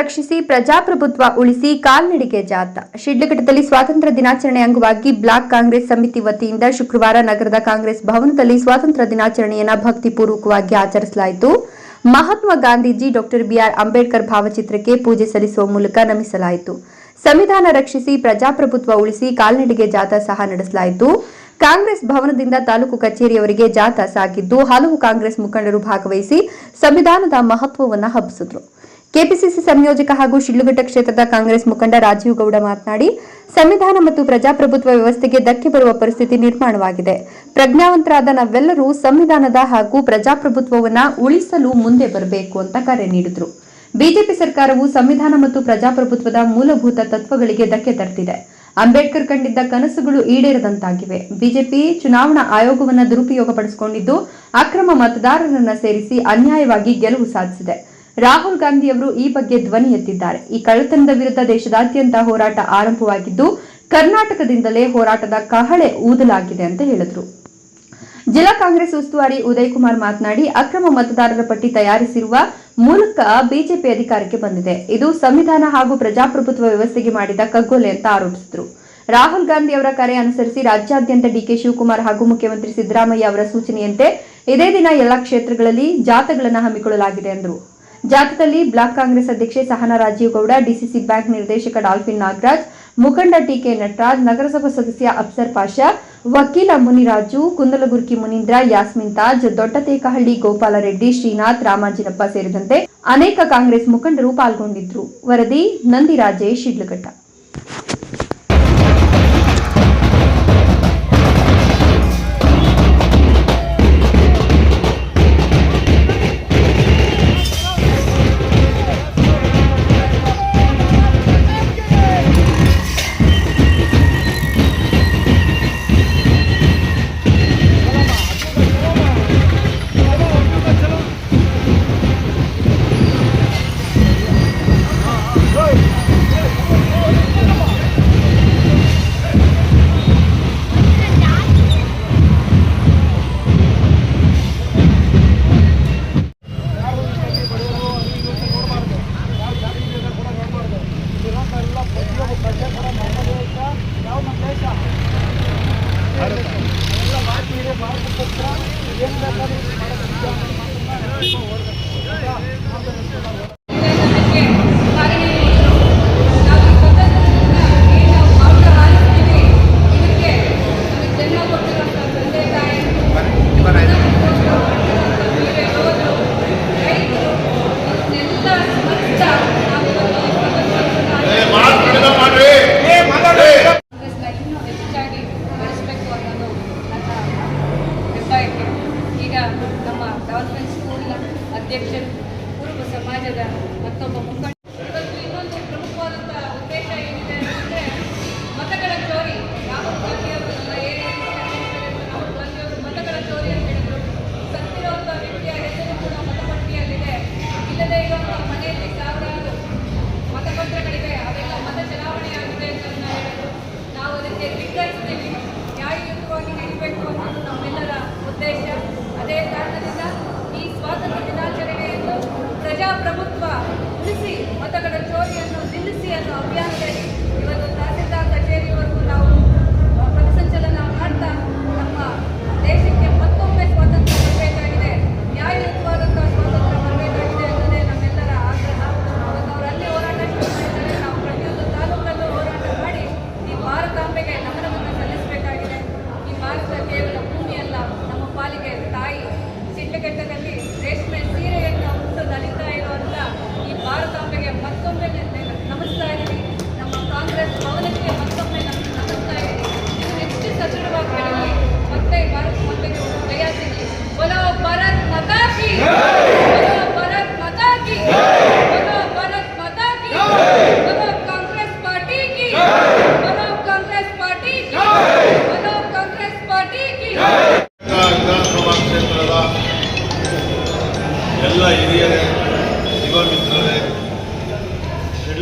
ರಕ್ಷಿಸಿ, ಪ್ರಜಾಪ್ರಭುತ್ವ ಉಳಿಸಿ, ಕಾಲ್ನಡಿಗೆ ಜಾಥಾ ಶಿಡ್ಲಘಟ್ಟದಲ್ಲಿ ಸ್ವಾತಂತ್ರ್ಯ ದಿನಾಚರಣೆ ಅಂಗವಾಗಿ ಬ್ಲಾಕ್ ಕಾಂಗ್ರೆಸ್ ಸಮಿತಿ ವತಿಯಿಂದ ಶುಕ್ರವಾರ ನಗರದ ಕಾಂಗ್ರೆಸ್ ಭವನದಲ್ಲಿ ಸ್ವಾತಂತ್ರ್ಯ ದಿನಾಚರಣೆಯನ್ನು ಭಕ್ತಿಪೂರ್ವಕವಾಗಿ ಆಚರಿಸಲಾಯಿತು. ಮಹಾತ್ಮ ಗಾಂಧೀಜಿ, ಡಾಕ್ಟರ್ ಬಿಆರ್ ಅಂಬೇಡ್ಕರ್ ಭಾವಚಿತ್ರಕ್ಕೆ ಪೂಜೆ ಸಲ್ಲಿಸುವ ಮೂಲಕ ನಮಿಸಲಾಯಿತು. ಸಂವಿಧಾನ ರಕ್ಷಿಸಿ, ಪ್ರಜಾಪ್ರಭುತ್ವ ಉಳಿಸಿ, ಕಾಲ್ನಡಿಗೆ ಜಾಥಾ ಸಹ ನಡೆಸಲಾಯಿತು. ಕಾಂಗ್ರೆಸ್ ಭವನದಿಂದ ತಾಲೂಕು ಕಚೇರಿಯವರಿಗೆ ಜಾಥಾ ಸಾಗಿದ್ದು, ಹಲವು ಕಾಂಗ್ರೆಸ್ ಮುಖಂಡರು ಭಾಗವಹಿಸಿ ಸಂವಿಧಾನದ ಮಹತ್ವವನ್ನು ಹಬ್ಬಿಸಿದ್ರು. ಕೆಪಿಸಿಸಿ ಸಂಯೋಜಕ ಹಾಗೂ ಶಿಡ್ಲಘಟ್ಟ ಕ್ಷೇತ್ರದ ಕಾಂಗ್ರೆಸ್ ಮುಖಂಡ ರಾಜೀವ್ ಗೌಡ ಮಾತನಾಡಿ, ಸಂವಿಧಾನ ಮತ್ತು ಪ್ರಜಾಪ್ರಭುತ್ವ ವ್ಯವಸ್ಥೆಗೆ ಧಕ್ಕೆ ಬರುವ ಪರಿಸ್ಥಿತಿ ನಿರ್ಮಾಣವಾಗಿದೆ. ಪ್ರಜ್ಞಾವಂತರಾದ ನಾವೆಲ್ಲರೂ ಸಂವಿಧಾನದ ಹಾಗೂ ಪ್ರಜಾಪ್ರಭುತ್ವವನ್ನ ಉಳಿಸಲು ಮುಂದೆ ಬರಬೇಕು ಅಂತ ಕರೆ ನೀಡಿದ್ರು. ಬಿಜೆಪಿ ಸರ್ಕಾರವು ಸಂವಿಧಾನ ಮತ್ತು ಪ್ರಜಾಪ್ರಭುತ್ವದ ಮೂಲಭೂತ ತತ್ವಗಳಿಗೆ ಧಕ್ಕೆ ತರ್ತಿದೆ. ಅಂಬೇಡ್ಕರ್ ಕಂಡಿದ್ದ ಕನಸುಗಳು ಈಡೇರದಂತಾಗಿವೆ. ಬಿಜೆಪಿ ಚುನಾವಣಾ ಆಯೋಗವನ್ನು ದುರುಪಯೋಗಪಡಿಸಿಕೊಂಡಿದ್ದು, ಅಕ್ರಮ ಮತದಾರರನ್ನು ಸೇರಿಸಿ ಅನ್ಯಾಯವಾಗಿ ಗೆಲುವು ಸಾಧಿಸಿದೆ. ರಾಹುಲ್ ಗಾಂಧಿ ಅವರು ಈ ಬಗ್ಗೆ ಧ್ವನಿ ಎತ್ತಿದ್ದಾರೆ. ಈ ಕಳ್ಳತನದ ವಿರುದ್ಧ ದೇಶದಾದ್ಯಂತ ಹೋರಾಟ ಆರಂಭವಾಗಿದ್ದು, ಕರ್ನಾಟಕದಿಂದಲೇ ಹೋರಾಟದ ಕಹಳೆ ಊದಲಾಗಿದೆ ಅಂತ ಹೇಳಿದ್ರು. ಜಿಲ್ಲಾ ಕಾಂಗ್ರೆಸ್ ಉಸ್ತುವಾರಿ ಉದಯ್ ಕುಮಾರ್ ಮಾತನಾಡಿ, ಅಕ್ರಮ ಮತದಾರರ ಪಟ್ಟಿ ತಯಾರಿಸಿರುವ ಮೂಲಕ ಬಿಜೆಪಿ ಅಧಿಕಾರಕ್ಕೆ ಬಂದಿದೆ. ಇದು ಸಂವಿಧಾನ ಹಾಗೂ ಪ್ರಜಾಪ್ರಭುತ್ವ ವ್ಯವಸ್ಥೆಗೆ ಮಾಡಿದ ಕಗ್ಗೊಲೆ ಅಂತ ಆರೋಪಿಸಿದರು. ರಾಹುಲ್ ಗಾಂಧಿ ಅವರ ಕರೆ ಅನುಸರಿಸಿ ರಾಜ್ಯಾದ್ಯಂತ ಡಿಕೆ ಶಿವಕುಮಾರ್ ಹಾಗೂ ಮುಖ್ಯಮಂತ್ರಿ ಸಿದ್ದರಾಮಯ್ಯ ಅವರ ಸೂಚನೆಯಂತೆ, ಇದೇ ದಿನ ಎಲ್ಲಾ ಕ್ಷೇತ್ರಗಳಲ್ಲಿ ಜಾಥಗಳನ್ನು ಹಮ್ಮಿಕೊಳ್ಳಲಾಗಿದೆ ಎಂದರು ಜಾಥಾದಲ್ಲಿ ಬ್ಲಾಕ್ ಕಾಂಗ್ರೆಸ್ ಅಧ್ಯಕ್ಷೆ ಸಹನಾ ರಾಜೀವ್ ಗೌಡ ಡಿಸಿಸಿ ಬ್ಯಾಂಕ್ ನಿರ್ದೇಶಕ ಡಾಲ್ಫಿನ್ ನಾಗರಾಜ್, ಮುಖಂಡ ಟಿಕೆ ನಟರಾಜ್, ನಗರಸಭಾ ಸದಸ್ಯ ಅಫ್ಸರ್ ಪಾಷಾ, ವಕೀಲ ಮುನಿರಾಜು, ಕುಂದಲಗುರ್ಕಿ ಮುನೀಂದ್ರ, ಯಾಸ್ಮಿನ್ ತಾಜ್, ದೊಡ್ಡತೇಕಹಳ್ಳಿ ಗೋಪಾಲರೆಡ್ಡಿ, ಶ್ರೀನಾಥ್, ರಾಮಾಂಜಿನಪ್ಪ ಸೇರಿದಂತೆ ಅನೇಕ ಕಾಂಗ್ರೆಸ್ ಮುಖಂಡರು ಪಾಲ್ಗೊಂಡಿದ್ರು. ವರದಿ ನಂದಿರಾಜೇಶ್ ಶಿಡ್ಲಘಟ್ಟ.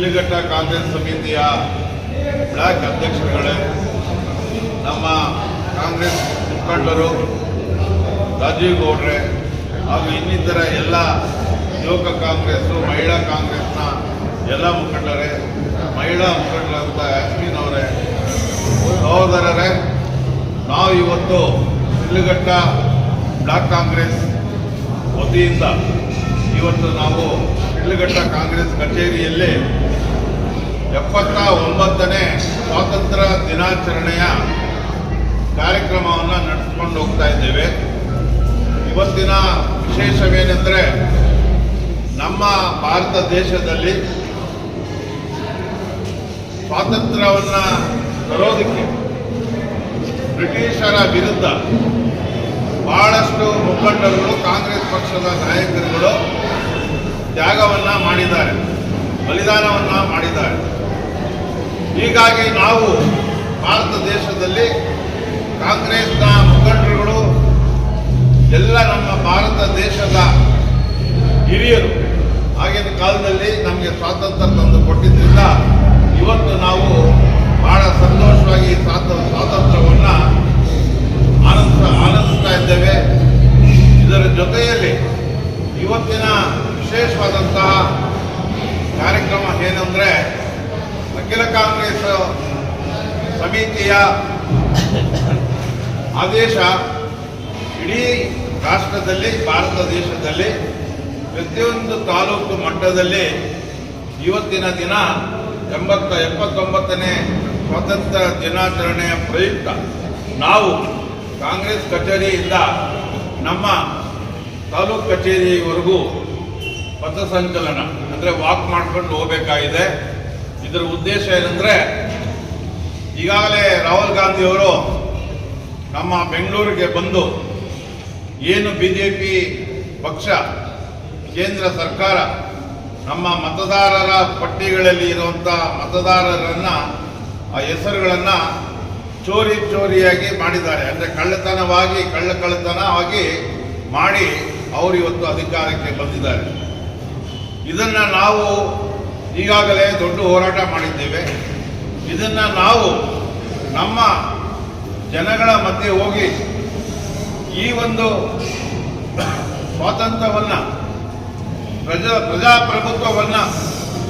ಶಿಡ್ಲಘಟ್ಟ ಕಾಂಗ್ರೆಸ್ ಸಮಿತಿಯ ಬ್ಲಾಕ್ ಅಧ್ಯಕ್ಷರುಗಳೇ, ನಮ್ಮ ಕಾಂಗ್ರೆಸ್ ಮುಖಂಡರು ರಾಜೀವ್ ಗೌಡ್ರೆ ಹಾಗೂ ಇನ್ನಿತರ ಎಲ್ಲ ಯುವಕ ಕಾಂಗ್ರೆಸ್ಸು, ಮಹಿಳಾ ಕಾಂಗ್ರೆಸ್ನ ಎಲ್ಲ ಮುಖಂಡರೇ, ಮಹಿಳಾ ಮುಖಂಡರಾದಂಥ ಯಾಸ್ಮೀನ್ ಅವರೇ ಸಹೋದರರೇ, ನಾವು ಇವತ್ತು ಶಿಡ್ಲಘಟ್ಟ ಬ್ಲಾಕ್ ಕಾಂಗ್ರೆಸ್ ವತಿಯಿಂದ ಇವತ್ತು ನಾವು ಶಿಡ್ಲಘಟ್ಟ ಕಾಂಗ್ರೆಸ್ ಕಚೇರಿಯಲ್ಲಿ ಎಪ್ಪತ್ತ ಒಂಬತ್ತನೇ ಸ್ವಾತಂತ್ರ್ಯ ದಿನಾಚರಣೆಯ ಕಾರ್ಯಕ್ರಮವನ್ನು ನಡೆಸ್ಕೊಂಡು ಹೋಗ್ತಾ ಇದ್ದೇವೆ. ಇವತ್ತಿನ ವಿಶೇಷವೇನೆಂದರೆ ನಮ್ಮ ಭಾರತ ದೇಶದಲ್ಲಿ ಸ್ವಾತಂತ್ರ್ಯವನ್ನು ತರೋದಕ್ಕೆ ಬ್ರಿಟಿಷರ ವಿರುದ್ಧ ಬಹಳಷ್ಟು ಮುಖಂಡರುಗಳು, ಕಾಂಗ್ರೆಸ್ ಪಕ್ಷದ ನಾಯಕರುಗಳು ತ್ಯಾಗವನ್ನು ಮಾಡಿದ್ದಾರೆ, ಬಲಿದಾನವನ್ನು ಮಾಡಿದ್ದಾರೆ. ಹೀಗಾಗಿ ನಾವು ಭಾರತ ದೇಶದಲ್ಲಿ ಕಾಂಗ್ರೆಸ್ನ ಮುಖಂಡರುಗಳು, ಎಲ್ಲ ನಮ್ಮ ಭಾರತ ದೇಶದ ಹಿರಿಯರು ಆಗಿನ ಕಾಲದಲ್ಲಿ ನಮಗೆ ಸ್ವಾತಂತ್ರ್ಯ ತಂದು ಕೊಟ್ಟಿದ್ದರಿಂದ ಇವತ್ತು ನಾವು ಬಹಳ ಸಂತೋಷವಾಗಿ ಈ ಸ್ವಾತ, ಸ್ವಾತಂತ್ರ್ಯವನ್ನು ಆನಂದ ಆನಂದಿಸ್ತಾ ಇದ್ದೇವೆ. ಇದರ ಜೊತೆಯಲ್ಲಿ ಇವತ್ತಿನ ವಿಶೇಷವಾದಂತಹ ಕಾರ್ಯಕ್ರಮ ಏನಂದರೆ ಅಖಿಲ ಕಾಂಗ್ರೆಸ್ ಸಮಿತಿಯ ಆದೇಶ ಇಡೀ ರಾಷ್ಟ್ರದಲ್ಲಿ, ಭಾರತ ದೇಶದಲ್ಲಿ, ಪ್ರತಿಯೊಂದು ತಾಲೂಕು ಮಟ್ಟದಲ್ಲಿ ಇವತ್ತಿನ ದಿನ ಎಂಬತ್ತ ಎಪ್ಪತ್ತೊಂಬತ್ತನೇ ಸ್ವಾತಂತ್ರ್ಯ ದಿನಾಚರಣೆಯ ಪ್ರಯುಕ್ತ ನಾವು ಕಾಂಗ್ರೆಸ್ ಕಚೇರಿಯಿಂದ ನಮ್ಮ ತಾಲೂಕು ಕಚೇರಿವರೆಗೂ ಪಥಸಂಚಲನ ಅಂದರೆ ವಾಕ್ ಮಾಡ್ಕೊಂಡು ಹೋಗಬೇಕಾಗಿದೆ. ಇದರ ಉದ್ದೇಶ ಏನಂದರೆ, ಈಗಾಗಲೇ ರಾಹುಲ್ ಗಾಂಧಿಯವರು ನಮ್ಮ ಬೆಂಗಳೂರಿಗೆ ಬಂದು ಏನು ಬಿ ಜೆ ಪಿ ಪಕ್ಷ, ಕೇಂದ್ರ ಸರ್ಕಾರ ನಮ್ಮ ಮತದಾರರ ಪಟ್ಟಿಗಳಲ್ಲಿ ಇರುವಂಥ ಮತದಾರರನ್ನು, ಆ ಹೆಸರುಗಳನ್ನು ಚೋರಿ ಚೋರಿಯಾಗಿ ಮಾಡಿದ್ದಾರೆ. ಅಂದರೆ ಕಳ್ಳತನವಾಗಿ, ಕಳ್ಳ ಕಳ್ಳತನವಾಗಿ ಮಾಡಿ ಅವರು ಇವತ್ತು ಅಧಿಕಾರಕ್ಕೆ ಬಂದಿದ್ದಾರೆ. ಇದನ್ನು ನಾವು ಈಗಾಗಲೇ ದೊಡ್ಡ ಹೋರಾಟ ಮಾಡಿದ್ದೇವೆ. ಇದನ್ನು ನಾವು ನಮ್ಮ ಜನಗಳ ಮಧ್ಯೆ ಹೋಗಿ ಈ ಒಂದು ಸ್ವಾತಂತ್ರ್ಯವನ್ನು, ಪ್ರಜಾ, ಪ್ರಜಾಪ್ರಭುತ್ವವನ್ನು,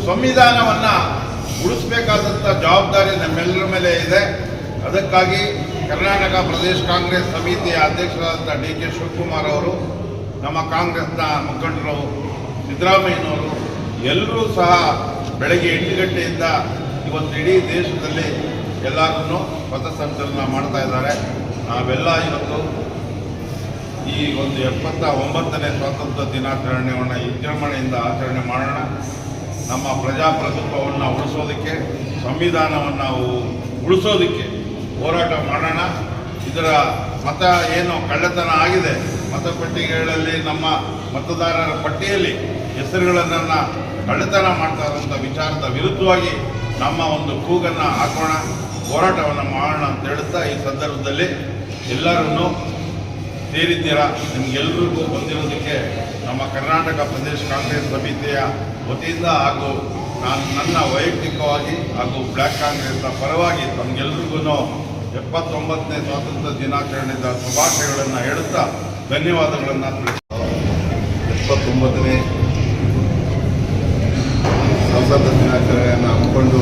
ಸಂವಿಧಾನವನ್ನು ಉಳಿಸಬೇಕಾದಂಥ ಜವಾಬ್ದಾರಿ ನಮ್ಮೆಲ್ಲರ ಮೇಲೆ ಇದೆ. ಅದಕ್ಕಾಗಿ ಕರ್ನಾಟಕ ಪ್ರದೇಶ ಕಾಂಗ್ರೆಸ್ ಸಮಿತಿಯ ಅಧ್ಯಕ್ಷರಾದಂಥ ಡಿ ಕೆ ಶಿವಕುಮಾರ್ ಅವರು, ನಮ್ಮ ಕಾಂಗ್ರೆಸ್ನ ಮುಖಂಡರು ಸಿದ್ದರಾಮಯ್ಯನವರು ಎಲ್ಲರೂ ಸಹ ಬೆಳಗ್ಗೆ ಎಂಟು ಗಂಟೆಯಿಂದ ಇವತ್ತು ಇಡೀ ದೇಶದಲ್ಲಿ ಎಲ್ಲರನ್ನೂ ಪಥಸಂಚಲನ ಮಾಡ್ತಾ ಇದ್ದಾರೆ. ನಾವೆಲ್ಲ ಇವತ್ತು ಈ ಒಂದು ಎಪ್ಪತ್ತ ಒಂಬತ್ತನೇ ಸ್ವಾತಂತ್ರ್ಯ ದಿನಾಚರಣೆಯನ್ನು ವಿಜೃಂಭಣೆಯಿಂದ ಆಚರಣೆ ಮಾಡೋಣ. ನಮ್ಮ ಪ್ರಜಾಪ್ರಭುತ್ವವನ್ನು ಉಳಿಸೋದಕ್ಕೆ, ಸಂವಿಧಾನವನ್ನು ಉಳಿಸೋದಕ್ಕೆ ಹೋರಾಟ ಮಾಡೋಣ. ಇದರ ಮತ ಏನು ಕಳ್ಳತನ ಆಗಿದೆ. ಮತಪಟ್ಟಿಗಳಲ್ಲಿ ನಮ್ಮ ಮತದಾರರ ಪಟ್ಟಿಯಲ್ಲಿ ಹೆಸರುಗಳನ್ನು ಕಳ್ಳತನ ಮಾಡ್ತಾ ಇರುವಂಥ ವಿಚಾರದ ವಿರುದ್ಧವಾಗಿ ನಮ್ಮ ಒಂದು ಕೂಗನ್ನು ಹಾಕೋಣ, ಹೋರಾಟವನ್ನು ಮಾಡೋಣ ಅಂತ ಹೇಳ್ತಾ ಈ ಸಂದರ್ಭದಲ್ಲಿ ಎಲ್ಲರನ್ನೂ ಸೇರಿದ್ದೀರಾ? ನಿಮಗೆಲ್ಲರಿಗೂ ಬಂದಿರೋದಕ್ಕೆ ನಮ್ಮ ಕರ್ನಾಟಕ ಪ್ರದೇಶ ಕಾಂಗ್ರೆಸ್ ಸಮಿತಿಯ ವತಿಯಿಂದ ಹಾಗೂ ನಾನು, ನನ್ನ ವೈಯಕ್ತಿಕವಾಗಿ ಹಾಗೂ ಬ್ಲ್ಯಾಕ್ ಕಾಂಗ್ರೆಸ್ನ ಪರವಾಗಿ ತಮಗೆಲ್ರಿಗೂ ಎಪ್ಪತ್ತೊಂಬತ್ತನೇ ಸ್ವಾತಂತ್ರ್ಯ ದಿನಾಚರಣೆಯಿಂದ ಶುಭಾಶಯಗಳನ್ನು ಹೇಳುತ್ತಾ ಧನ್ಯವಾದಗಳನ್ನು ಎಪ್ಪತ್ತೊಂಬತ್ತನೇ ಸ್ವಾತಂತ್ರ್ಯ ದಿನಾಚರಣೆಯನ್ನು ಹಮ್ಮಿಕೊಂಡು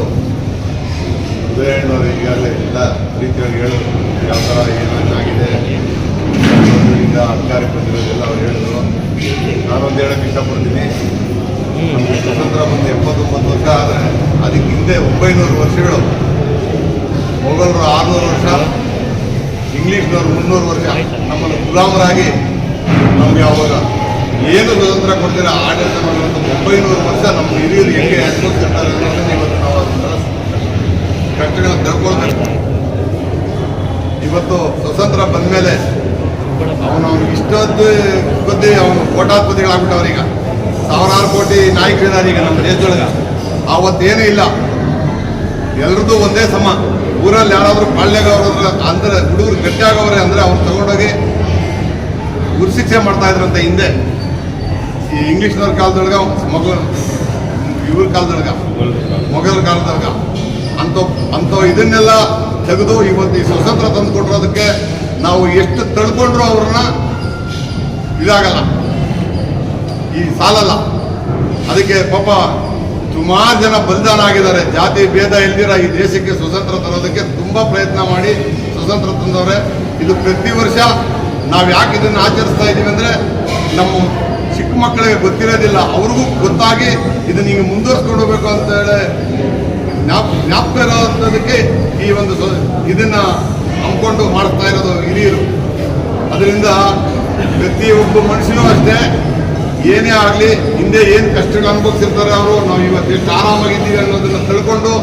ಉದಯಣ್ಣವರು ಈಗಾಗಲೇ ಎಲ್ಲ ರೀತಿಯಾಗಿ ಹೇಳಿದ್ರು. ಯಾವ ಥರ ಏನೇನಾಗಿದೆ ಈಗ ಅಧಿಕಾರಿ ಬಂದಿರೋದೆಲ್ಲ ಅವ್ರು ಹೇಳಿದ್ರು. ನಾನೊಂದು ಹೇಳಕ್ಕೆ ಇಷ್ಟಪಡ್ತೀನಿ. ಸ್ವತಂತ್ರ ಬಂದು ಎಪ್ಪತ್ತೊಂಬತ್ತು ವರ್ಷ ಆದರೆ ಅದಕ್ಕೆ ಹಿಂದೆ ಒಂಬೈನೂರು ವರ್ಷಗಳು. ಮೊಘಲರು ಆರುನೂರು ವರ್ಷ, ಇಂಗ್ಲೀಷ್ನವ್ರು ಮುನ್ನೂರು ವರ್ಷ. ನಮ್ಮನ್ನು ಗುಲಾಮರಾಗಿ ನಮಗೆ ಅವಾಗ ಏನು ಸ್ವತಂತ್ರ ಕೊಡ್ತೀರ? ಆಡಳಿತ ಮಾಡುವಂಥ ಒಂಬೈನೂರು ವರ್ಷ ನಮ್ಮ ಹಿರಿಯರು ಹೆಂಗೆ ಅನುಭವಿಸ್ತಿರ್ತಾರೆ ಅನ್ನೋದನ್ನ ಇವತ್ತು ನಾವು ಅದನ್ನ ಕಷ್ಟಗಳನ್ನು ತಡ್ಕೊಳ್ಬೇಕು ಇವತ್ತು ಸ್ವತಂತ್ರ ಬಂದ ಮೇಲೆ ಅವನು ಅವ್ನಿಗೆ ಇಷ್ಟೊಂದು ಬುದ್ಧಿ ಅವನು ಕೋಟಾಧಿಪತಿಗಳಾಗ್ಬಿಟ್ಟವ್ರು ಈಗ. ಸಾವಿರಾರು ಕೋಟಿ ನಾಯಕರಿದ್ದಾರೆ ಈಗ ನಮ್ಮ ದೇಶದೊಳಗೆ. ಆವತ್ತೇನೂ ಇಲ್ಲ. ಎಲ್ರದ್ದು ಒಂದೇ ಸಮ. ಊರಲ್ಲಿ ಯಾರಾದರೂ ಪಾಳ್ಯಗವ್ರ ಅಂದ್ರೆ ಹುಡುಗರು ಗಟ್ಟಿಯಾಗವ್ರೆ ಅಂದರೆ ಅವ್ರು ತಗೊಂಡೋಗಿ ಗುರು ಶಿಕ್ಷೆ ಮಾಡ್ತಾ ಇದ್ರಂತೆ ಹಿಂದೆ. ಈ ಇಂಗ್ಲೀಷ್ನವ್ರ ಕಾಲದೊಳಗ ಮೊಘಲ್ ಇವ್ರ ಕಾಲದೊಳಗ, ಮೊಘಲ್ ಕಾಲದೊಳಗ ಅಂತ ಅಂಥ ಇದನ್ನೆಲ್ಲ ತೆಗೆದು ಇವತ್ತು ಈ ಸ್ವತಂತ್ರ ತಂದು ಕೊಟ್ಟಿರೋದಕ್ಕೆ ನಾವು ಎಷ್ಟು ತಳ್ಕೊಂಡ್ರು ಅವ್ರನ್ನ ಇದಾಗಲ್ಲ. ಈ ಸಾಲಲ್ಲ. ಅದಕ್ಕೆ ಪಾಪ ಸುಮಾರು ಜನ ಬಲಿದಾನ ಆಗಿದ್ದಾರೆ. ಜಾತಿ ಭೇದ ಇಲ್ದಿರ ಈ ದೇಶಕ್ಕೆ ಸ್ವತಂತ್ರ ತರೋದಕ್ಕೆ ತುಂಬಾ ಪ್ರಯತ್ನ ಮಾಡಿ ಸ್ವತಂತ್ರ ತಂದವ್ರೆ. ಇದು ಪ್ರತಿ ವರ್ಷ ನಾವು ಯಾಕೆ ಇದನ್ನು ಆಚರಿಸ್ತಾ ಇದ್ದೀವಿ ಅಂದ್ರೆ ನಮ್ಮ ಚಿಕ್ಕ ಮಕ್ಕಳಿಗೆ ಗೊತ್ತಿರೋದಿಲ್ಲ, ಅವ್ರಿಗೂ ಗೊತ್ತಾಗಿ ಇದನ್ನ ಹಿಂಗೆ ಮುಂದುವರ್ಸ್ಕೊಂಡು ಹೋಗ್ಬೇಕು ಅಂತ ಹೇಳಿ ಜ್ಞಾಪ ಜ್ಞಾಪಕ ಇರೋದಕ್ಕೆ ಈ ಒಂದು ಇದನ್ನ ಹಮ್ಮಿಕೊಂಡು ಮಾಡ್ತಾ ಇರೋದು ಹಿರಿಯರು. ಅದರಿಂದ ಪ್ರತಿಯೊಬ್ಬ ಮನುಷ್ಯನೂ ಅಷ್ಟೇ, ಏನೇ ಆಗಲಿ, ಹಿಂದೆ ಏನು ಕಷ್ಟಗಳು ಅನುಭವಿಸಿರ್ತಾರೆ ಅವರು, ನಾವು ಇವತ್ತು ಎಷ್ಟು ಆರಾಮಾಗಿದ್ದೀವಿ ಅನ್ನೋದನ್ನು ತಿಳ್ಕೊಂಡು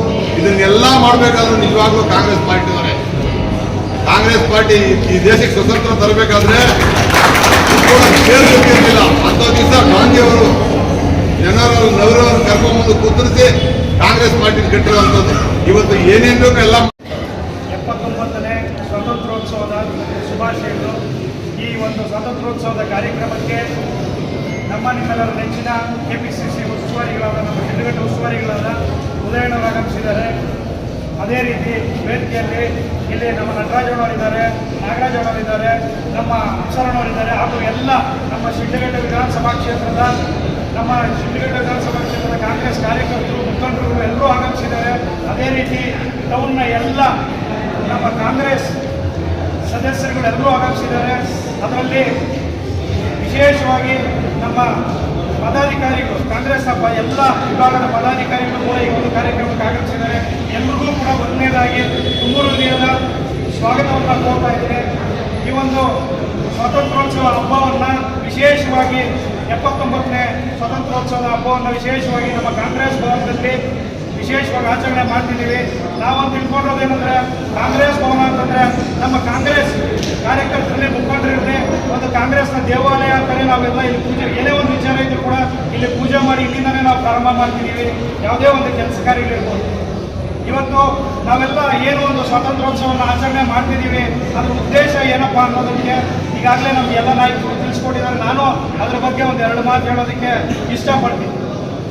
ಇದನ್ನೆಲ್ಲ ಮಾಡಬೇಕಾದ್ರೂ ನಿಜವಾಗ್ಲೂ ಕಾಂಗ್ರೆಸ್ ಪಾರ್ಟಿ ಅವರೇ ಕಾಂಗ್ರೆಸ್ ಪಾರ್ಟಿ ಈ ದೇಶಕ್ಕೆ ಸ್ವತಂತ್ರ ತರಬೇಕಾದ್ರೆ ಕೇಳಿರ್ತಿರ್ಲಿಲ್ಲ ಅಂತ ದಿವಸ ಗಾಂಧಿಯವರು ಅವರು ನವರವರು ನೆಹರು ಕರ್ಕೊಂಡ್ಬಂದು ಕುದುರಿಸಿ ಕಾಂಗ್ರೆಸ್ ಪಾರ್ಟಿ ಕಟ್ಟಿರುವಂಥದ್ದು ಇವತ್ತು ಏನೇನು ಎಲ್ಲ ಎಪ್ಪತ್ತೊಂಬತ್ತನೇ ಸ್ವಾತಂತ್ರ್ಯೋತ್ಸವದ ಶುಭಾಶಯಗಳು. ಈ ಒಂದು ಸ್ವಾತಂತ್ರ್ಯೋತ್ಸವದ ಕಾರ್ಯಕ್ರಮಕ್ಕೆ ನಮ್ಮ ನಿಮ್ಮೆಲ್ಲರ ನೆಚ್ಚಿನ ಕೆಪಿಸಿಸಿ ಉಸ್ತುವಾರಿಗಳಾದ ನಮ್ಮ ಶಿಡ್ಲಘಟ್ಟ ಉಸ್ತುವಾರಿಗಳಾದ ಉದಯಣ್ಣವರು ಆಗಮಿಸಿದ್ದಾರೆ. ಅದೇ ರೀತಿ ವೇದಿಕೆಯಲ್ಲಿ ಇಲ್ಲಿ ನಮ್ಮ ನಟರಾಜನವರಿದ್ದಾರೆ, ನಾಗರಾಜನವರಿದ್ದಾರೆ, ನಮ್ಮ ಅಕ್ಷರನವರಿದ್ದಾರೆ ಹಾಗೂ ಎಲ್ಲ ನಮ್ಮ ಶಿಡ್ಲಘಟ್ಟ ವಿಧಾನಸಭಾ ಕ್ಷೇತ್ರದ, ನಮ್ಮ ಶಿಡ್ಲಘಟ್ಟ ವಿಧಾನಸಭಾ ಕ್ಷೇತ್ರದ ಕಾಂಗ್ರೆಸ್ ಕಾರ್ಯಕರ್ತರು ಮುಖಂಡರು ಎಲ್ಲರೂ ಆಗಮಿಸಿದ್ದಾರೆ. ಅದೇ ರೀತಿ ಟೌನ್ನ ಎಲ್ಲ ನಮ್ಮ ಕಾಂಗ್ರೆಸ್ ಸದಸ್ಯರುಗಳೆಲ್ಲರೂ ಆಗಮಿಸಿದ್ದಾರೆ. ಅದರಲ್ಲಿ ವಿಶೇಷವಾಗಿ ನಮ್ಮ ಪದಾಧಿಕಾರಿಗಳು, ಕಾಂಗ್ರೆಸ್ ಹಬ್ಬ, ಎಲ್ಲ ವಿಭಾಗದ ಪದಾಧಿಕಾರಿಗಳು ಕೂಡ ಈ ಒಂದು ಕಾರ್ಯಕ್ರಮಕ್ಕೆ ಆಗಮಿಸಿದ್ದಾರೆ. ಎಲ್ರಿಗೂ ಕೂಡ ಒಂದನೇದಾಗಿ ತುಂಬ ಹೃದಯದ ಸ್ವಾಗತವನ್ನು ಕೋರ್ತಾ ಇದ್ದೇನೆ. ಈ ಒಂದು ಸ್ವಾತಂತ್ರ್ಯೋತ್ಸವ ಹಬ್ಬವನ್ನು ವಿಶೇಷವಾಗಿ ಎಪ್ಪತ್ತೊಂಬತ್ತನೇ ಸ್ವಾತಂತ್ರ್ಯೋತ್ಸವದ ಹಬ್ಬವನ್ನು ವಿಶೇಷವಾಗಿ ನಮ್ಮ ಕಾಂಗ್ರೆಸ್ ಭವನದಲ್ಲಿ ವಿಶೇಷವಾಗಿ ಆಚರಣೆ ಮಾಡ್ತಿದ್ದೀವಿ. ನಾವು ತಿಳ್ಕೊಂಡಿರೋದೇನೆಂದ್ರೆ ಕಾಂಗ್ರೆಸ್ ಭವನ ಅಂತಂದ್ರೆ ನಮ್ಮ ಕಾಂಗ್ರೆಸ್ ಕಾರ್ಯಕರ್ತರಲ್ಲಿ ಒಂದು ಕಾಂಗ್ರೆಸ್ನ ದೇವಾಲಯ ಅಂತಾನೆ ನಾವೆಲ್ಲ ಇಲ್ಲಿ ಪೂಜೆ ಏನೇ ಒಂದು ವಿಚಾರ ಇದ್ರೂ ಕೂಡ ಇಲ್ಲಿ ಪೂಜೆ ಮಾಡಿ ಇಲ್ಲಿಂದಾನೇ ನಾವು ಪ್ರಾರಂಭ ಮಾಡ್ತಿದ್ದೀವಿ. ಯಾವುದೇ ಒಂದು ಕೆಲಸ ಕಾರ್ಯಗಳಿರ್ಬೋದು ಇವತ್ತು ನಾವೆಲ್ಲ ಏನು ಒಂದು ಸ್ವಾತಂತ್ರ್ಯೋತ್ಸವವನ್ನು ಆಚರಣೆ ಮಾಡ್ತಿದ್ದೀವಿ, ಅದ್ರ ಉದ್ದೇಶ ಏನಪ್ಪ ಅನ್ನೋದಕ್ಕೆ ಈಗಾಗಲೇ ನಮ್ಗೆ ಎಲ್ಲ ನಾಯಕರು ತಿಳಿಸ್ಕೊಟ್ಟಿದ್ದಾರೆ. ನಾನು ಅದ್ರ ಬಗ್ಗೆ ಒಂದು ಎರಡು ಮಾತು ಹೇಳೋದಕ್ಕೆ ಇಷ್ಟಪಡ್ತೀನಿ.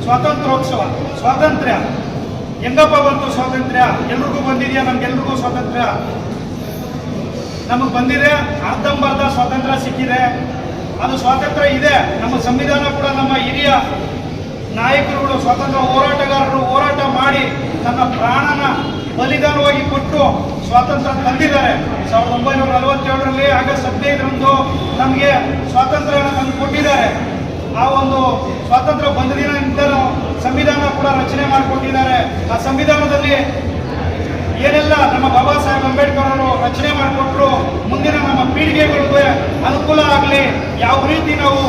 ಸ್ವಾತಂತ್ರ್ಯೋತ್ಸವ, ಸ್ವಾತಂತ್ರ್ಯ. ಹೆಂಗಪ್ಪ ಬಂತು ಸ್ವಾತಂತ್ರ್ಯ? ಎಲ್ರಿಗೂ ಬಂದಿದೆಯಾ? ನಮ್ಗೆಲ್ರಿಗೂ ಸ್ವಾತಂತ್ರ್ಯ. ನಮಗೆ ಬಂದಿದೆ ಅರ್ಧಂಬರ್ಧ ಸ್ವಾತಂತ್ರ್ಯ ಸಿಕ್ಕಿದೆ. ಅದು ಸ್ವಾತಂತ್ರ್ಯ ಇದೆ. ನಮ್ಮ ಸಂವಿಧಾನ ಕೂಡ ನಮ್ಮ ಹಿರಿಯ ನಾಯಕರುಗಳು ಸ್ವಾತಂತ್ರ್ಯ ಹೋರಾಟಗಾರರು ಹೋರಾಟ ಮಾಡಿ ತನ್ನ ಪ್ರಾಣನ ಬಲಿದಾನವಾಗಿ ಕೊಟ್ಟು ಸ್ವಾತಂತ್ರ್ಯ ತಂದಿದ್ದಾರೆ. ಸಾವಿರದ ಒಂಬೈನೂರ ನಲವತ್ತೇಳರಲ್ಲಿ ಆಗಸ್ಟ್ ಹದಿನೈದರಂದು ನಮಗೆ ಸ್ವಾತಂತ್ರ್ಯವನ್ನು ತಂದು ಕೊಟ್ಟಿದ್ದಾರೆ. ಆ ಒಂದು ಸ್ವಾತಂತ್ರ್ಯ ಬಂದ ದಿನದಿಂದಲೂ ಸಂವಿಧಾನ ಕೂಡ ರಚನೆ ಮಾಡಿಕೊಟ್ಟಿದ್ದಾರೆ. ಆ ಸಂವಿಧಾನದಲ್ಲಿ ಏನೆಲ್ಲ ನಮ್ಮ ಬಾಬಾ ಸಾಹೇಬ್ ಅಂಬೇಡ್ಕರ್ ಅವರು ರಚನೆ ಮಾಡಿಕೊಟ್ರು, ಮುಂದಿನ ನಮ್ಮ ಪೀಳಿಗೆಗಳಿಗೆ ಅನುಕೂಲ ಆಗಲಿ, ಯಾವ ರೀತಿ ನಾವು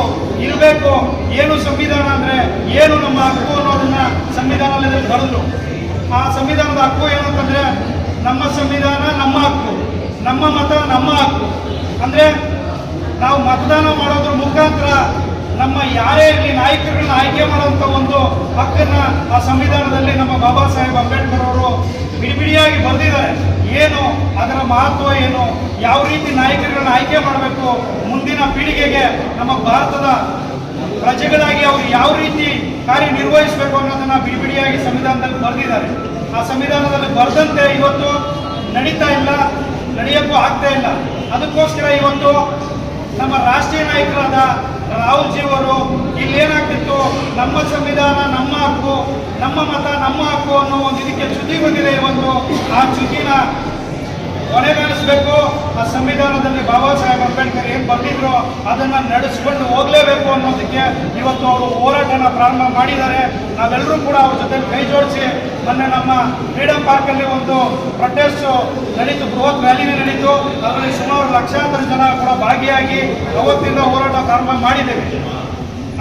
ಇರಬೇಕು, ಏನು ಸಂವಿಧಾನ ಅಂದ್ರೆ ಏನು ನಮ್ಮ ಹಕ್ಕು ಅನ್ನೋದನ್ನ ಸಂವಿಧಾನದಲ್ಲಿ ಬರೆದ್ರು? ಆ ಸಂವಿಧಾನದ ಹಕ್ಕು ಏನು ಅಂತಂದ್ರೆ ನಮ್ಮ ಸಂವಿಧಾನ ನಮ್ಮ ಹಕ್ಕು, ನಮ್ಮ ಮತ ನಮ್ಮ ಹಕ್ಕು. ಅಂದ್ರೆ ನಾವು ಮತದಾನ ಮಾಡೋದ್ರ ಮುಖಾಂತರ ನಮ್ಮ ಯಾರೇ ಇರಲಿ ನಾಯಕರನ್ನ ಆಯ್ಕೆ ಮಾಡುವಂತ ಒಂದು ಹಕ್ಕನ್ನ ಆ ಸಂವಿಧಾನದಲ್ಲಿ ನಮ್ಮ ಬಾಬಾ ಸಾಹೇಬ್ ಅಂಬೇಡ್ಕರ್ ಅವರು ಬಿಡಿಬಿಡಿಯಾಗಿ ಬರೆದಿದ್ದಾರೆ. ಏನು? ಅದರ ಮಹತ್ವ ಏನು? ಯಾವ ರೀತಿ ನಾಯಕರುಗಳನ್ನ ಆಯ್ಕೆ ಮಾಡಬೇಕು? ಮುಂದಿನ ಪೀಳಿಗೆಗೆ ನಮ್ಮ ಭಾರತದ ಪ್ರಜೆಗಳಾಗಿ ಅವರು ಯಾವ ರೀತಿ ಕಾರ್ಯನಿರ್ವಹಿಸಬೇಕು ಅನ್ನೋದನ್ನ ಬಿಡಿಬಿಡಿಯಾಗಿ ಸಂವಿಧಾನದಲ್ಲಿ ಬರೆದಿದ್ದಾರೆ. ಆ ಸಂವಿಧಾನದಲ್ಲಿ ಬರೆದಂತೆ ಇವತ್ತು ನಡೀತಾ ಇಲ್ಲ, ನಡೆಯಕ್ಕೂ ಆಗ್ತಾ ಇಲ್ಲ. ಅದಕ್ಕೋಸ್ಕರ ಇವತ್ತು ನಮ್ಮ ರಾಷ್ಟ್ರೀಯ ನಾಯಕರಾದ ರಾಹುಲ್ ಜಿ ಅವರು ಇಲ್ಲಿ ಏನಾಗ್ತಿತ್ತು ನಮ್ಮ ಸಂವಿಧಾನ, ನಮ್ಮ ಹಕ್ಕು, ನಮ್ಮ ಮತ, ನಮ್ಮ ಹಕ್ಕು ಅನ್ನೋ ಒಂದು ಇದಕ್ಕೆ ಚ್ಯುತಿ ಬಂದಿದೆ ಇವತ್ತು ಆ ಚ್ಯುತಿನ ಕೊನೆಗಾಣಿಸ್ಬೇಕು. ಆ ಸಂವಿಧಾನದಲ್ಲಿ ಬಾಬಾ ಸಾಹೇಬ್ ಅಂಬೇಡ್ಕರ್ ಏನ್ ಬಂದಿದ್ರು ಅದನ್ನ ನಡೆಸ್ಕೊಂಡು ಹೋಗ್ಲೇಬೇಕು ಅನ್ನೋದಕ್ಕೆ ಇವತ್ತು ಅವರು ಹೋರಾಟನ ಪ್ರಾರಂಭ ಮಾಡಿದ್ದಾರೆ. ನಾವೆಲ್ಲರೂ ಕೂಡ ಅವ್ರ ಜೊತೆ ಕೈ ಜೋಡಿಸಿ ಮೊನ್ನೆ ನಮ್ಮ ಫ್ರೀಡಂ ಪಾರ್ಕ್ ಅಲ್ಲಿ ಒಂದು ಪ್ರೊಟೆಸ್ಟ್ ನಡೀತು, ಬೃಹತ್ ರ್ಯಾಲಿನೇ ನಡೀತು. ಅದರಲ್ಲಿ ಸುಮಾರು ಲಕ್ಷಾಂತರ ಜನ ಕೂಡ ಭಾಗಿಯಾಗಿ ಅವತ್ತಿಂದ ಹೋರಾಟ ಪ್ರಾರಂಭ ಮಾಡಿದ್ದೇವೆ.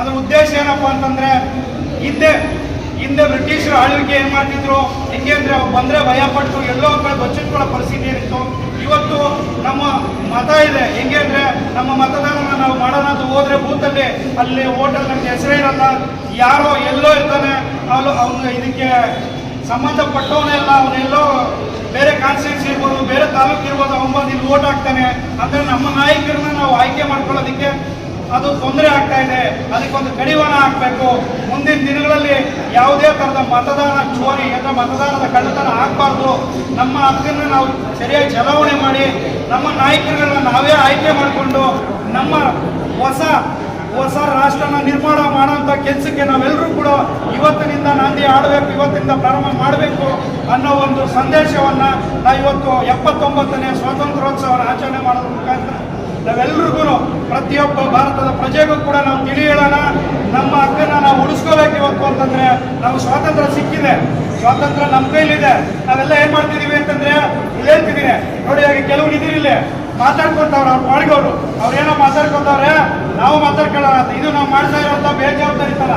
ಅದರ ಉದ್ದೇಶ ಏನಪ್ಪ ಅಂತಂದ್ರೆ, ಹಿಂದೆ ಹಿಂದೆ ಬ್ರಿಟಿಷರು ಆಳ್ವಿಕೆ ಏನ್ ಮಾಡ್ತಿದ್ರು? ಹೆಂಗೆ ಅಂದ್ರೆ ಅವ್ರು ಬಂದ್ರೆ ಭಯಪಟ್ಟು ಎಲ್ಲೋ ಕಡೆ ಬಚ್ಚಿಟ್ಕೊಳ್ಳೋ ಪರಿಸ್ಥಿತಿ ಏನಿತ್ತು. ಇವತ್ತು ನಮ್ಮ ಮತ ಇದೆ. ಹೆಂಗೆ ಅಂದ್ರೆ, ನಮ್ಮ ಮತದಾನ ನಾವು ಮಾಡೋಣ ಅಂತ ಹೋದ್ರೆ ಬೂತಲ್ಲಿ ಅಲ್ಲಿ ಹೋಟೆಲ್ ನಮ್ಗೆ ಹೆಸರೇ ಇರಲ್ಲ. ಯಾರೋ ಎಲ್ಲೋ ಇರ್ತಾನೆ. ಅವನು ಇದಕ್ಕೆ ಸಂಬಂಧಪಟ್ಟವನೇ ಅಲ್ಲ ಅವನೆಲ್ಲೋ ಬೇರೆ ಕಾನ್ಸ್ಟಿಟ್ಯೂನ್ಸಿ ಇರ್ಬೋದು, ಬೇರೆ ತಾಲೂಕು ಇರ್ಬೋದು, ಅವನು ಬಂದು ಇಲ್ಲಿ ಓಟ್ ಹಾಕ್ತಾನೆ. ಅಂದ್ರೆ ನಮ್ಮ ನಾಯಕರನ್ನ ನಾವು ಆಯ್ಕೆ ಮಾಡ್ಕೊಳ್ಳೋದಕ್ಕೆ ಅದು ತೊಂದರೆ ಆಗ್ತಾ ಇದೆ. ಅದಕ್ಕೊಂದು ಕಡಿವಾಣ ಹಾಕಬೇಕು. ಮುಂದಿನ ದಿನಗಳಲ್ಲಿ ಯಾವುದೇ ಥರದ ಮತದಾನ ಚೋರಿ ಅಥವಾ ಮತದಾನದ ಕಳ್ಳತನ ಆಗಬಾರ್ದು. ನಮ್ಮ ಹಕ್ಕನ್ನು ನಾವು ಸರಿಯಾಗಿ ಚಲಾವಣೆ ಮಾಡಿ, ನಮ್ಮ ನಾಯಕರುಗಳನ್ನ ನಾವೇ ಆಯ್ಕೆ ಮಾಡಿಕೊಂಡು, ನಮ್ಮ ಹೊಸ ಹೊಸ ರಾಷ್ಟ್ರನ ನಿರ್ಮಾಣ ಮಾಡೋಂಥ ಕೆಲಸಕ್ಕೆ ನಾವೆಲ್ಲರೂ ಕೂಡ ಇವತ್ತಿನಿಂದ ನಾಂದಿ ಆಡಬೇಕು ಇವತ್ತಿನಿಂದ ಪ್ರಾರಂಭ ಮಾಡಬೇಕು ಅನ್ನೋ ಒಂದು ಸಂದೇಶವನ್ನು ನಾ ಇವತ್ತು ಎಪ್ಪತ್ತೊಂಬತ್ತನೇ ಸ್ವಾತಂತ್ರ್ಯೋತ್ಸವನ ಆಚರಣೆ ಮಾಡೋದ್ರ ಮುಖಾಂತರ ನಾವೆಲ್ಲರಿಗೂ ಪ್ರತಿಯೊಬ್ಬ ಭಾರತದ ಪ್ರಜೆಗೂ ಕೂಡ ನಾವು ತಿಳಿ ಹೇಳೋಣ. ನಮ್ಮ ಹಕ್ಕನ್ನ ನಾವು ಉಳಿಸ್ಕೋಬೇಕು ಇವತ್ತು ಅಂತಂದ್ರೆ ನಾವು ಸ್ವಾತಂತ್ರ್ಯ ಸಿಕ್ಕಿದೆ. ಸ್ವಾತಂತ್ರ್ಯ ನಮ್ಮ ಕೈಲಿದೆ. ನಾವೆಲ್ಲ ಏನ್ ಮಾಡ್ತಿದೀವಿ ಅಂತಂದ್ರೆ ಹೇಳ್ತಿದ್ದೀನಿ. ನೋಡಿ, ಹಾಗೆ ಕೆಲವು ಇದಿರಿಲ್ಲ ಮಾತಾಡ್ಕೊಂತವ್ರು ಅವ್ರು ಮಾಡಿದವರು. ಅವ್ರೇನೋ ಮಾತಾಡ್ಕೊಂತವ್ರೆ, ನಾವು ಮಾತಾಡ್ಕೊಳ್ಳೋಣ ಇದು ನಾವು ಮಾಡ್ತಾ ಇರೋಂಥ ಬೇಜವಾಬ್ದಾರಿ ತರ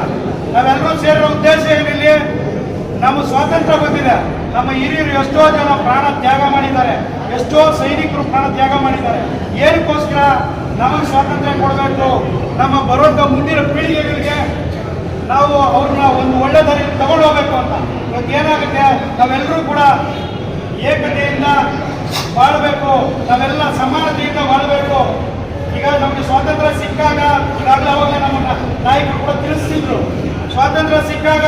ನಾವೆಲ್ಲರೂ ಸೇರಿರೋ ಉದ್ದೇಶ ಏನಿಲ್ಲಿ, ನಮ್ಮ ಸ್ವಾತಂತ್ರ್ಯ ಬಂದಿದೆ. ನಮ್ಮ ಹಿರಿಯರು ಎಷ್ಟೋ ಜನ ಪ್ರಾಣ ತ್ಯಾಗ ಮಾಡಿದ್ದಾರೆ. ಎಷ್ಟೋ ಸೈನಿಕರು ಪ್ರಾಣ ತ್ಯಾಗ ಮಾಡಿದ್ದಾರೆ. ಏನಕ್ಕೋಸ್ಕರ ನಮಗೆ ಸ್ವಾತಂತ್ರ್ಯ ಕೊಡಬೇಕು? ನಮ್ಮ ಬರೋಂಥ ಮುಂದಿನ ಪೀಳಿಗೆಗಳಿಗೆ ನಾವು ಅವ್ರನ್ನ ಒಂದು ಒಳ್ಳೆ ದಾರಿ ತಗೊಂಡು ಹೋಗ್ಬೇಕು ಅಂತ. ಇವತ್ತು ಏನಾಗುತ್ತೆ? ನಾವೆಲ್ಲರೂ ಕೂಡ ಏಕತೆಯಿಂದ ಬಾಳಬೇಕು. ನಾವೆಲ್ಲ ಸಮಾನತೆಯಿಂದ ಬಾಳ್ಬೇಕು. ಈಗ ನಮಗೆ ಸ್ವಾತಂತ್ರ್ಯ ಸಿಕ್ಕಾಗ ಈಗಾಗಲೇ ಅವಾಗ ನಮ್ಮ ನಾಯಕರು ಕೂಡ ತಿಳಿಸ್ತಿದ್ರು. ಸ್ವಾತಂತ್ರ್ಯ ಸಿಕ್ಕಾಗ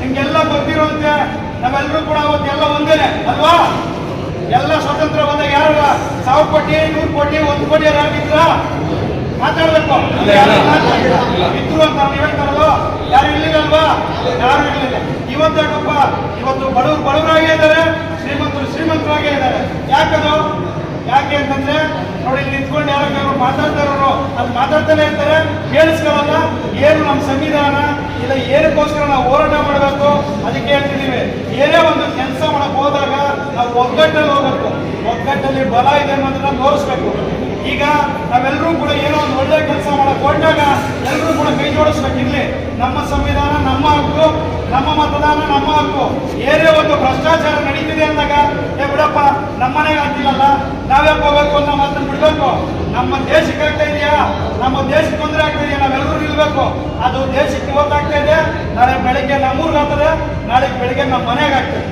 ನಿಮ್ಗೆಲ್ಲ ಗೊತ್ತಿರುವಂತೆ ನಾವೆಲ್ಲರೂ ಕೂಡ ಅವತ್ತೆಲ್ಲ ಒಂದೇನೆ ಅಲ್ವಾ? ಎಲ್ಲ ಸ್ವಾತಂತ್ರ್ಯ ಬಂದಾಗ ಯಾರು ಸಾವಿರ ಕೋಟಿ ನೂರು ಕೋಟಿ ಒಂದು ಕೋಟಿ ಯಾರಿದ್ರ ಮಾತಾಡ್ಬೇಕು. ಇದ್ರು ಅಂತ ನೀವು ಹೇಳ್ತಾರಲ್ಲ ಯಾರು ಇರ್ಲಿಲ್ಲಲ್ವಾ ಯಾರು ಇರ್ಲಿಲ್ಲ ಇವತ್ತು ಯಾಕಪ್ಪ? ಇವತ್ತು ಬಡವರು ಬಡವರಾಗೇ ಇದ್ದಾರೆ ಶ್ರೀಮಂತರಾಗೇ ಇದ್ದಾರೆ. ಯಾಕದು? ಯಾಕೆ ಅಂತಂದ್ರೆ ನೋಡಿ ನಿಂತ್ಕೊಂಡು ಯಾರು ಮಾತಾಡ್ತಾ ಇರೋರು ಅದು ಮಾತಾಡ್ತಾನೆ ಇರ್ತಾರೆ ಕೇಳಿಸ್ಕೊಳಲ್ಲ ಏನು ನಮ್ಮ ಸಂವಿಧಾನ? ಇಲ್ಲ, ಏನಕ್ಕೋಸ್ಕರ ನಾವು ಹೋರಾಟ ಮಾಡಬೇಕು? ಅದಕ್ಕೆ ಹೇಳ್ತಿದ್ದೀವಿ. ಏನೇ ಒಂದು ಕೆಲಸ ಮಾಡಕ್ ಹೋದಾಗ ನಾವು ಒಗ್ಗಟ್ಟಲ್ಲಿ ಹೋಗ್ಬೇಕು. ಒಗ್ಗಟ್ಟಲ್ಲಿ ಬಲ ಇದೆ ಅನ್ನೋದನ್ನ ತೋರಿಸ್ಬೇಕು. ಈಗ ನಾವೆಲ್ಲರೂ ಕೂಡ ಏನೋ ಒಂದು ಒಳ್ಳೆ ಕೆಲಸ ಮಾಡೋಕೆ ಹೊರಟಾಗ ಎಲ್ಲರೂ ಕೂಡ ಕೈ ಜೋಡಿಸ್ಬೇಕಿರ್ಲಿ. ನಮ್ಮ ಸಂವಿಧಾನ, ನಮ್ಮ ಹಕ್ಕು, ನಮ್ಮ ಮತದಾನ, ನಮ್ಮ ಹಕ್ಕು. ಏನೇ ಒಂದು ಭ್ರಷ್ಟಾಚಾರ ನಡೀತಿದೆ ಅಂದಾಗ, ಏ ಬಿಡಪ್ಪ, ನಮ್ಮ ಮನೆಗೆ ಆಗ್ತಿಲ್ಲಲ್ಲ ನಾವೇ ಹೋಗ್ಬೇಕು ಅನ್ನೋ ಮಾತನ್ನು ಬಿಡ್ಬೇಕು. ನಮ್ಮ ದೇಶಕ್ಕೆ ಆಗ್ತಾ ಇದೆಯಾ? ನಮ್ಮ ದೇಶಕ್ಕೆ ತೊಂದರೆ ಆಗ್ತಾ ಇದೆಯಾ? ನಾವೆಲ್ಲರೂ ನಿಲ್ಬೇಕು. ಅದು ದೇಶಕ್ಕೆ ಇವತ್ತಾಗ್ತಾ ಇದೆ. ನಾಳೆ ಬೆಳಿಗ್ಗೆ ನಮ್ಮೂರ್ಗಾಗ್ತದೆ ನಾಳೆ ಬೆಳಿಗ್ಗೆ ನಮ್ಮ ಮನೆಗೆ ಆಗ್ತದೆ.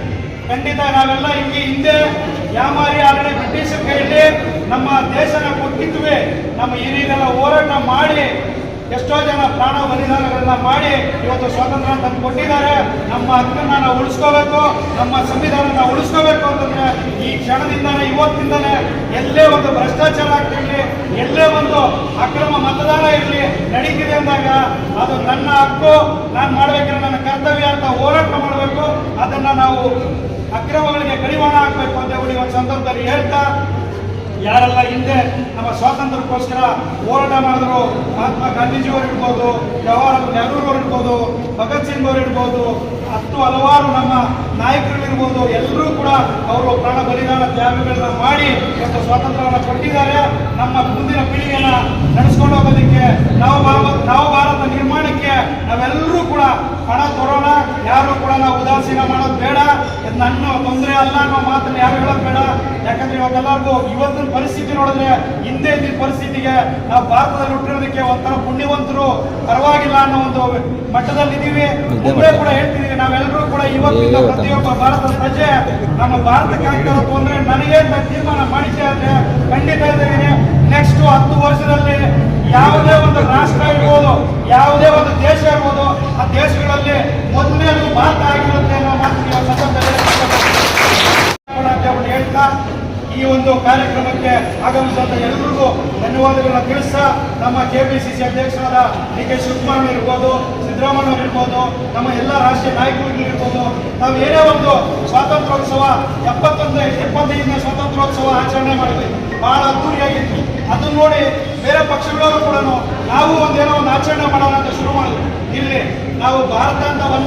ಖಂಡಿತ ನಾವೆಲ್ಲ ಹಿಂಗೆ ಹಿಂದೆ ಯಾಮಾರಿ ಆಗಲೇ ಬ್ರಿಟಿಷರ ಕೈಯಲ್ಲಿ ನಮ್ಮ ದೇಶನ ಕೊಟ್ಟಿದ್ವಿ ನಮ್ಮ ಹಿರಿಯರೆಲ್ಲ ಹೋರಾಟ ಮಾಡಿ, ಎಷ್ಟೋ ಜನ ಪ್ರಾಣ ಬಲಿದಾನಗಳನ್ನ ಮಾಡಿ ಇವತ್ತು ಸ್ವಾತಂತ್ರ್ಯ ತಂದು ಕೊಟ್ಟಿದ್ದಾರೆ. ನಮ್ಮ ಹಕ್ಕನ್ನ ನಾವು ಉಳಿಸ್ಕೋಬೇಕು, ನಮ್ಮ ಸಂವಿಧಾನನ ಉಳಿಸ್ಕೋಬೇಕು ಅಂತಂದ್ರೆ ಈ ಕ್ಷಣದಿಂದಾನೆ, ಇವತ್ತಿಂದಾನೆ ಎಲ್ಲೇ ಒಂದು ಭ್ರಷ್ಟಾಚಾರ ಆಗ್ತಿರ್ಲಿ ಎಲ್ಲೇ ಒಂದು ಅಕ್ರಮ ಮತದಾನ ಇರಲಿ ನಡೀತಿದೆ ಅಂದಾಗ ಅದು ನನ್ನ ಹಕ್ಕು, ನಾನು ಮಾಡ್ಬೇಕಾದ್ರೆ ನನ್ನ ಕರ್ತವ್ಯ ಅಂತ ಹೋರಾಟ ಮಾಡಬೇಕು. ಅದನ್ನ ನಾವು ಅಕ್ರಮಗಳಿಗೆ ಕಡಿವಾಣ ಹಾಕಬೇಕು ಅಂತ ಹೇಳಿ ಒಂದು ಸಂದರ್ಭದಲ್ಲಿ ಹೇಳ್ತಾ ಯಾರೆಲ್ಲ ಹಿಂದೆ ನಮ್ಮ ಸ್ವಾತಂತ್ರ್ಯಕ್ಕೋಸ್ಕರ ಹೋರಾಟ ಮಾಡಿದ್ರು, ಮಹಾತ್ಮ ಗಾಂಧೀಜಿಯವರು ಇರ್ಬೋದು, ಜವಾಹರ್ಲಾಲ್ ಅವರು ಇರ್ಬೋದು, ಭಗತ್ ಸಿಂಗ್ ಅವರು ಇರ್ಬೋದು, ಹತ್ತು ಹಲವಾರು ನಮ್ಮ ನಾಯಕರುಗಳಿರ್ಬೋದು ಎಲ್ಲರೂ ಕೂಡ ಅವರು ಪ್ರಾಣ ಬಲಿದಾನ ತ್ಯಾಗಗಳನ್ನ ಮಾಡಿ ಇವತ್ತು ಸ್ವಾತಂತ್ರ್ಯವನ್ನು ಕೊಟ್ಟಿದ್ದಾರೆ. ನಮ್ಮ ಮುಂದಿನ ಪೀಳಿಗೆನ ನಡೆಸ್ಕೊಂಡು ಹೋಗೋದಕ್ಕೆ ನಾವು ಭಾರತ ನಾವು ಭಾರತ ನಿರ್ಮಾಣಕ್ಕೆ ನಾವೆಲ್ಲರೂ ಕೂಡ ಹಣ ತರೋಣ. ಯಾರು ಕೂಡ ನಾವು ಉದಾಸೀನ ಮಾಡೋದು ಬೇಡ. ನನ್ನ ತೊಂದರೆ ಅಲ್ಲ, ಅನ್ನೋ ಮಾತನ್ನು ಯಾರು ಹೇಳೋದು ಬೇಡ. ಯಾಕಂದ್ರೆ ಇವಾಗೆಲ್ಲರಿಗೂ ಇವತ್ತಿನ ಪರಿಸ್ಥಿತಿ ನೋಡಿದ್ರೆ ಹಿಂದೆ ಇದ್ದ ಪರಿಸ್ಥಿತಿಗೆ ನಾವು ಭಾರತದಲ್ಲಿ ಹುಟ್ಟಿರೋದಕ್ಕೆ ಒಂಥರ ಪುಣ್ಯವಂತರು ಪರವಾಗಿಲ್ಲ ಅನ್ನೋ ಒಂದು ಮಟ್ಟದಲ್ಲಿ ಇದೀವಿ ಮುಂದೆ ಕೂಡ ಹೇಳ್ತಿದೀವಿ. ನಾವೆಲ್ಲರೂ ಕೂಡ ಇವತ್ತಿನ ಪ್ರತಿಯೊಬ್ಬ ಭಾರತದ ಪ್ರಜೆ ನಮ್ಮ ಭಾರತಕ್ಕೆ ತೊಂದರೆ ನನಗೆ ತೀರ್ಮಾನ ಮಾಡಿದ್ದೆ ಆದ್ರೆ ಖಂಡಿತ ಇದ್ದೀನಿ. ನೆಕ್ಸ್ಟ್ ಹತ್ತು ವರ್ಷದಲ್ಲಿ ಯಾವುದೇ ಒಂದು ರಾಷ್ಟ್ರ ಇರ್ಬೋದು ಯಾವುದೇ ಒಂದು ದೇಶ ಇರ್ಬೋದು ಆ ದೇಶಗಳಲ್ಲಿ ಮೊದಲನೇದು ಭಾರತ ಆಗಿರುತ್ತೆ ಅನ್ನೋ ಮಾತು ನೀವು ಸಂದರ್ಭದಲ್ಲಿ ಮಾಡೋಣ ಅಂತ ಹೇಳ್ಬಿಟ್ಟು ಹೇಳ್ತಾ ಈ ಒಂದು ಆಗಮಿಸಿದಂತ ಎಲ್ಲರಿಗೂ ಧನ್ಯವಾದಗಳನ್ನ ತಿಳಿಸ್ತಾ ನಮ್ಮ ಕೆ ಪಿ ಸಿ ಸಿ ಅಧ್ಯಕ್ಷರಾದ ಡಿ ಕೆ ಶಿವಕುಮಾರ್ ಇರ್ಬೋದು, ಸಿದ್ದರಾಮಯ್ಯ ಇರ್ಬೋದು, ನಮ್ಮ ಎಲ್ಲ ರಾಷ್ಟ್ರೀಯ ನಾಯಕರು ಇರ್ಬೋದು ನಾವು ಏನೇ ಒಂದು ಸ್ವಾತಂತ್ರ್ಯೋತ್ಸವ, ಎಪ್ಪತ್ತೊಂದು, ಎಪ್ಪತ್ತೈದನೇ ಸ್ವಾತಂತ್ರ್ಯೋತ್ಸವ ಆಚರಣೆ ಮಾಡಿದ್ವಿ. ಬಹಳ ಅದ್ದೂರಿಯಾಗಿತ್ತು. ಅದನ್ನು ನೋಡಿ ಬೇರೆ ಪಕ್ಷಗಳವರು ಕೂಡ ನಾವು ಒಂದೇನೋ ಒಂದು ಆಚರಣೆ ಮಾಡೋಣ ಅಂತ ಶುರು ಮಾಡಿದ್ವಿ. ಇಲ್ಲಿ ನಾವು ಭಾರತ ಅಂತ ಬಂದ